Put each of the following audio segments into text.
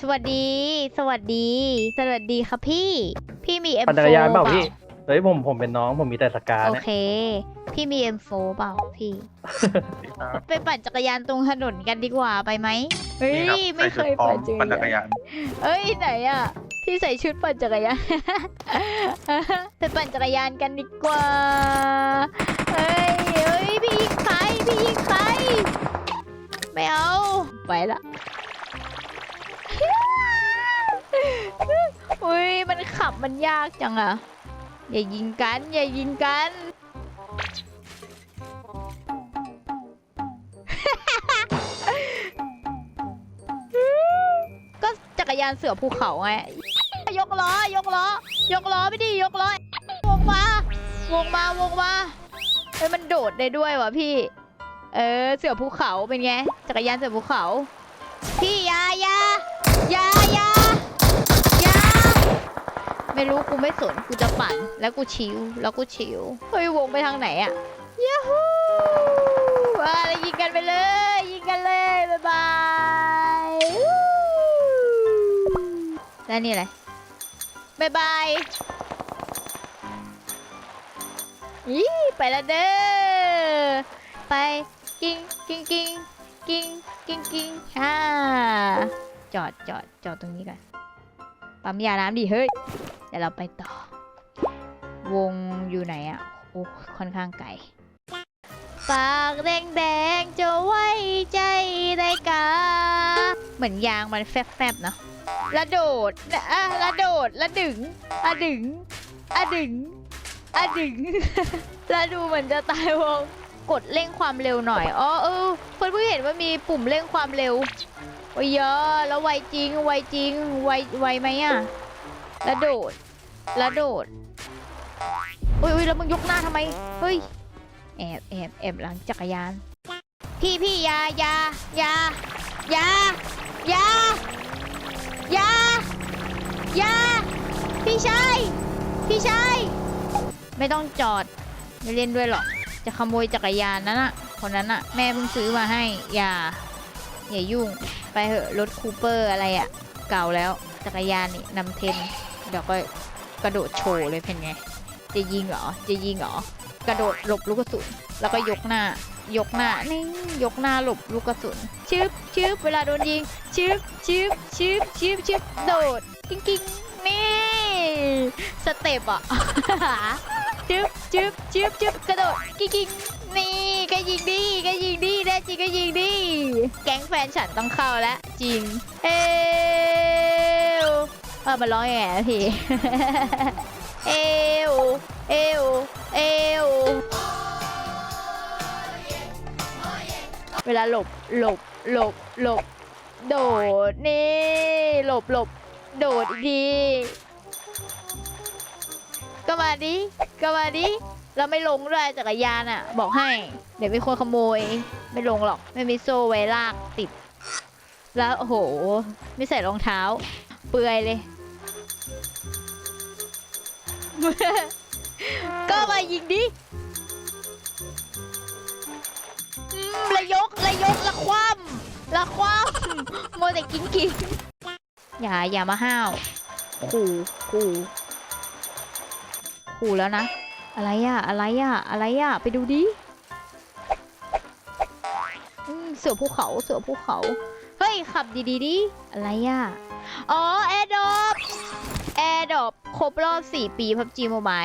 สวัสดี สวัสดี สวัสดีครับพี่ พี่มี M4 ปั่นจักรยานเปล่าพี่ เฮ้ยผมผมเป็นน้องผมมีแต่สกาโอเนี่ย เค พี่มี M4 เปล่าพี่ ไปปั่นจักรยานตรงถนนกันดีกว่าไปไหมเฮ้ยนี่ครับไม่เคยใส่ปั่นชุดพร้อมปั่นจักรยานเอ้ยไหนอะพี่ใส่ชุดปั่นจักรยาน ไปปั่นจักรยานกันดีกว่าเฮ้ยเฮ้ยพี่ยิงใครพี่ยิงใครไม่เอาไปละ อุ้ยมันขับมันยากจังอะอย่ายิงกัน อย่ายิงกัน ก็จักรยานเสือภูเขาไง ยกล้อ ยกล้อ ยกล้อไม่ดียกล้อ วงมา วงมา วงมาเฮ้ยมันโดดได้ด้วยวะพี่ เออ เสือภูเขาเป็นไง จักรยานเสือภูเขา พี่ยายายายา ไม่รู้กูไม่สนกูจะปั่นแล้วกูชิวแล้วกูชิวเฮ้ยวงไปทางไหนอะยาฮูว้าแล้วยิงกันไปเลย ยิงกันเลยบ๊ายบายแล้วนี่อะไรบ๊ายบายอีไปแล้วเด้อไปกิ้งกิ้งกิ้งกิ้งกิ้งกิ้งฮ่าจอดจอดจอดตรงนี้ก่อนปั๊มยาน้ำดิเฮ้ย เดี๋ยวเราไปต่อ วงอยู่ไหนอะโอ้ค่อนข้างไกลปากแดงแดงๆจะไว้ใจได้กาเหมือนยางมันแฟบๆเนาะระโดดอะระโดดระดึงอะดึงอะดึงอะดึงแล้วดูเหมือนจะตายวงกดเร่งความเร็วหน่อยอ๋อเออเพื่อนเพิ่งเห็นว่ามีปุ่มเร่งความเร็วโอ้ยเยอะแล้วไวจริงไวจริงไวไวไหมอะ แล้วโดด แล้วโดดอุ้ยอุ้ยแล้วมึงยกหน้าทำไม เฮ้ย แอบแอบแอบหลังจักรยาน พี่พี่อยาอยาอยาอยาอยาอยายาพี่ชายพี่ชายไม่ต้องจอด ไม่เล่นด้วยหรอก จะขโมยจักรยานนั้นอะคนนั้นอะแม่เพิ่งซื้อมาให้ อย่า อย่ายุ่ง ไปเหอะรถคูเปอร์อะไรอะเก่าแล้วจักรยานนี่นำเทน เดี๋ยวก็กระโดดโชว์เลยเป็นไง จะยิงเหรอ จะยิงเหรอ กระโดดหลบลูกกระสุน แล้วก็ยกหน้า ยกหน้า นี่ ยกหน้าหลบลูกกระสุน ชึบชึบเวลาโดนยิง ชึบชึบชึบชึบชึบโดด กิ้งกิ้งนี่ สเต็ปอะจึ๊บจึ๊บจึ๊บจึ๊บกระโดดกิ๊กกิ๊กนี่ก็ยิงดีก็ยิงดีแน่จริงก็ยิงดี แก๊งแฟนฉันต้องเข้าแล้วจริง เอว เออมาร้องแง่พี่ เอวเอวเอวเวลาหลบหลบหลบหลบ โดดนี่หลบหลบโดดอีกทีก็มาดิก็มาดิเราไม่ลงด้วยจักรยานอะ บอกให้ เดี๋ยวมีคนขโมย ไม่ลงหรอก ไม่มีโซ่ไว้ลากติด แล้วโอ้โห ไม่ใส่รองเท้า เปื่อยเลย ก็มายิงดิอืมละยกละยกละคว่ำละคว่ำโมวแต่กินกินอย่าอย่ามาห้าวขู่ขู่ขู่แล้วนะ อะไรอะอะไรอะอะไรอะไปดูดิอืมเสือภูเขาเสือภูเขา เฮ้ย ขับดีๆดิอะไรอะอ๋อแอร์ดอปแอร์ดอปคร บรอบ 4 ปีพับจีโมบาย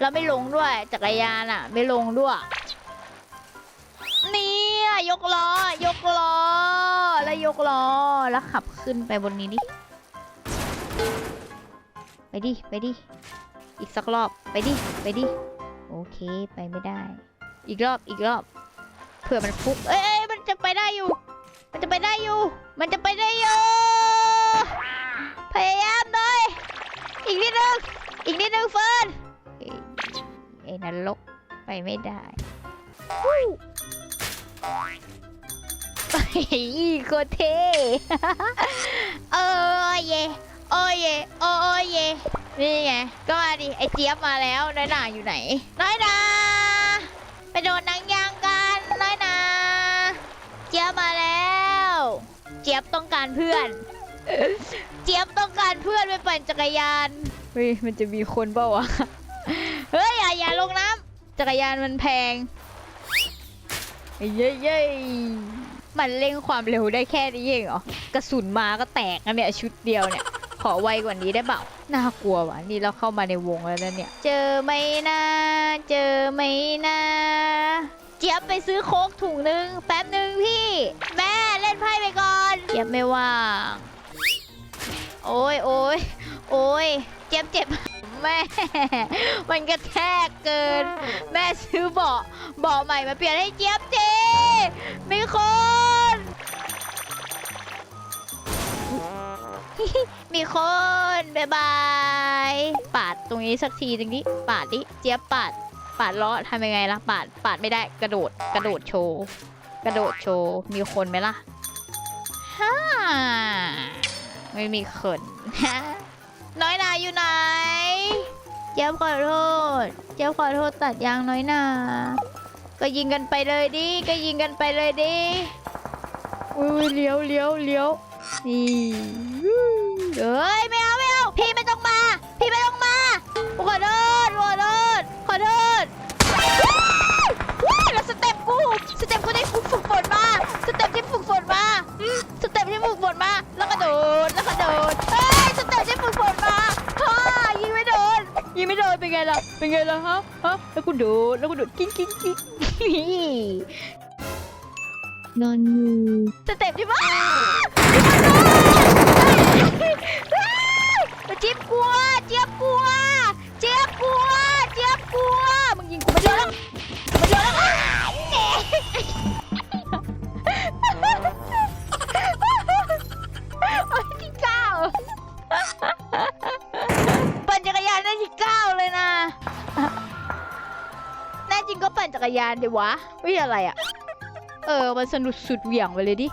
แล้วไม่ลงด้วยจักรยานอะไม่ลงด้วยเนี่ยยกล้อ ยกล้อ แล้วยกล้อ แล้วขับขึ้นไปบนนี้ดิ ไปดิ ไปดิ อีกสักรอบ ไปดิ ไปดิ โอเค ไปไม่ได้ อีกรอบ อีกรอบ เผื่อมันฟุก เอ้ยเอ้ยมันจะไปได้อยู่ มันจะไปได้อยู่ มันจะไปได้อยู่ พยายามหน่อย อีกนิดนึง อีกนิดนึงเฟิร์นเอ้ยไอ้นรกไปไม่ได้ไปโคเท่เออเยโอ้เยโอ้เยนี่ไง ก็มาดิไอเจี๊ยบมาแล้วน้อยหนาอยู่ไหน น้อยหนาไปโดนนังยางกันน้อยหนาเจี๊ยบมาแล้ว เจี๊ยบต้องการเพื่อน เจี๊ยบต้องการเพื่อนไปปั่นจักรยาน เฮ้ย มันจะมีคนเปล่าวะ เฮ้ย อย่าอย่าลงน้ำจักรยานมันแพง เย้เย้มันเร่งความเร็วได้แค่นี้เองเหรอ กระสุนมาก็แตกนะเนี่ยชุดเดียวเนี่ย ขอไวกว่านี้ได้เปล่า น่ากลัวว่ะ นี่เราเข้ามาในวงแล้วนะเนี่ย เจอไหมนะเจอไหมนะเจี๊ยบไปซื้อโค้กถุงนึงแป๊บนึงพี่ แม่เล่นไพ่ไปก่อนเจี๊ยบไม่ว่าง โอ้ยโอ้ยโอ้ยเจี๊ยบเจ็บแม่ มันกระแทกเกิน แม่ซื้อเบาะเบาะใหม่มาเปลี่ยนให้เจี๊ยบเจมีคนมีคนบายบาย ปาดตรงนี้สักทีตรงนี้ปาดดิ เจี๊ยบปาด ปาดล้อทำยังไงล่ะ ปาด ปาดไม่ได้ กระโดด กระโดดโชว์ กระโดดโชว์ มีคนไหมล่ะฮ่า ไม่มีคน น้อยนาอยู่ไหนเจี๊ยบขอโทษเจี๊ยบขอโทษตัดยางน้อยนา ก็ยิงกันไปเลยดิ ก็ยิงกันไปเลยดิ อุ้ยเลี้ยวเลี้ยวเลี้ยวนี่เอ้ยไม่เอาไม่เอา พี่ไม่ต้องมา พี่ไม่ต้องมาขอโทษ ไม่โดนเป็นไงล่ะ เป็นไงล่ะฮะ ฮะ แล้วกูโดดแล้วกูโดดกิ้งกิ้งกิ้งนอนงูสเต็ปที่ว่าเจี๊ยบกลัว เจี๊ยบกลัว เจี๊ยบกลัว เจี๊ยบกลัว มึงยิงกูมาเดียวแล้วมาเดียวแล้วแหน่โอ้ยที่เก้าปั่นจักรยานได้ที่เก้า ริงก็ปั่นจักรยานดีวะวิอะไรอะเออ มันสนุกสุดเหวี่ยงไปเลยดิ